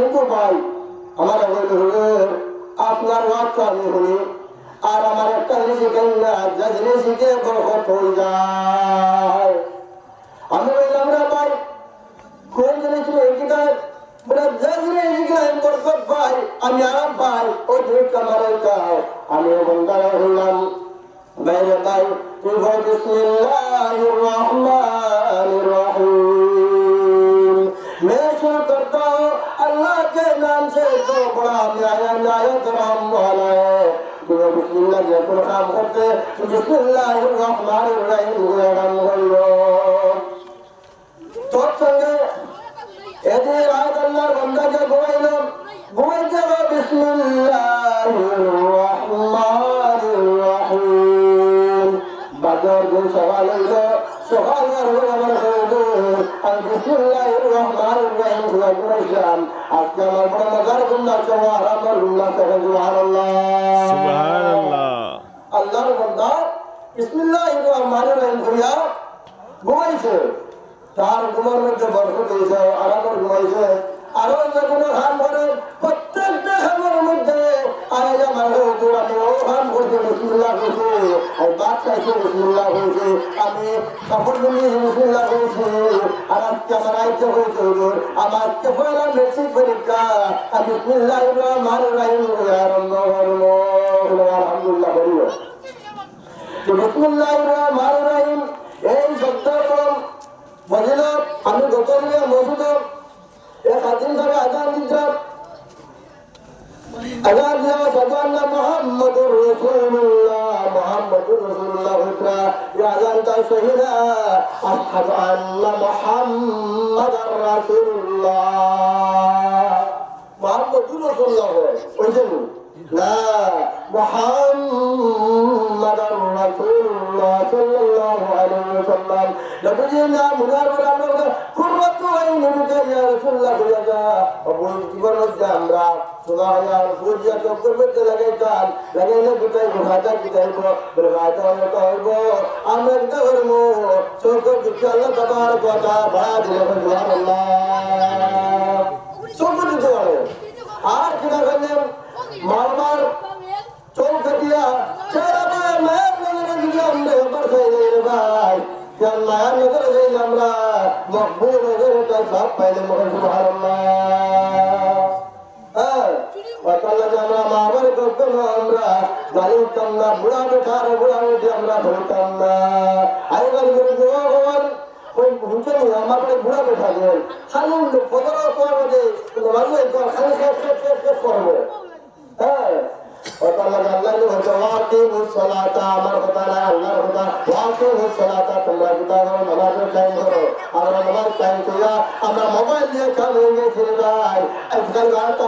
কিন্তু ভাই আমার হুজুর আপনার ওয়াক্ত আমি শুনি আর আমার একটা শিখেন না, যা শিখে বরকত হয়ে যায়। আমি বললাম রে ভাই, কোন জিনিস তুমি বলে পাই ওই আমি বন্ধারা হইলাম, বাইরে ভাই करता हूँ अल्लाह के नाम से जो बड़ा न्याय न्यायत राम वाला है तुम्हें बिस्मिल्लाह के अपना काम करते बिस्मिल्लाह रहमान रहीम राम बोलो তোর সঙ্গে এদের আয়াত আল্লাহর বান্দাকে ঘুমাইলাম ঘুমাইতে হবে বিসমিল্লাহির রহমানির রহিম বাজার দিন সকাল হইল সকাল হয়ে আমার আল্লাহর বান্দা বিসমিল্লাহির রহমানির তার ঘুমের মধ্যে হয়েছে আরামের ঘুমাইছে। আরও যে কোনো খাম করে, প্রত্যেকটা খামের মধ্যে আরে আমার আমি ও খাম করছি, বিসমিল্লাহ করছি আর ভাত খাইছি বিসমিল্লাহ হয়েছে আমি কাপড় বিসমিল্লাহ আর আজকে আমার আইতে হয়েছে হুজুর আমার আজকে পয়লা মেট্রিক পরীক্ষা। আমি বিসমিল্লাহ রহমান রাহিম আরম্ভ করব। আলহামদুলিল্লাহ রাসূলুল্লাহ তাই সহিনা আশহাদু আন্না মুহাম্মাদার রাসূলুল্লাহ মোহাম্মদুর রাসূলুল্লাহ ওইজন না মুহাম্মাদার রাসূলুল্লাহ সাল্লাল্লাহু আলাইহি ওয়াসাল্লাম নবীজির নাম মুনার বরাবর কুররাতু আইনুকা ইয়া রাসূলুল্লাহ বুঝা অবুল জীবন আমরা আর বুঝিয়া চক্কর লাগাইতাম লাগাইলে কোথায় ঘাটা কোথায় বলে হয়তো হইব আমরা করব চক্কর দিচ্ছি আল্লাহ তোমার কথা ভাড়া দিলে চক্কর দিতে পারে। আর কিনা করলেন মারমার চৌকা দিয়া সারা ভাই মায়ের নজরে যদি আমরা এবার চাইলে ভাই। মায়ের নজরে যাই আমরা? মকবুল নজরে সব পাইলে সুবহানাল্লাহ। হ্যাঁ আমরা মা করতাম না, আমরা জানিতাম আমরা ধরতাম না। হুঁচনি আমার বুড়া বেঠা দেন। খালি তোমার মানুষ খালি শেষ শেষ করব। হ্যাঁ? আল্লাহ হচ্ছে ওয়াকিমুস আমার কথা আমরা মোবাইল দিয়ে কাম হয়ে গেছি রে ভাই আজকাল গানটা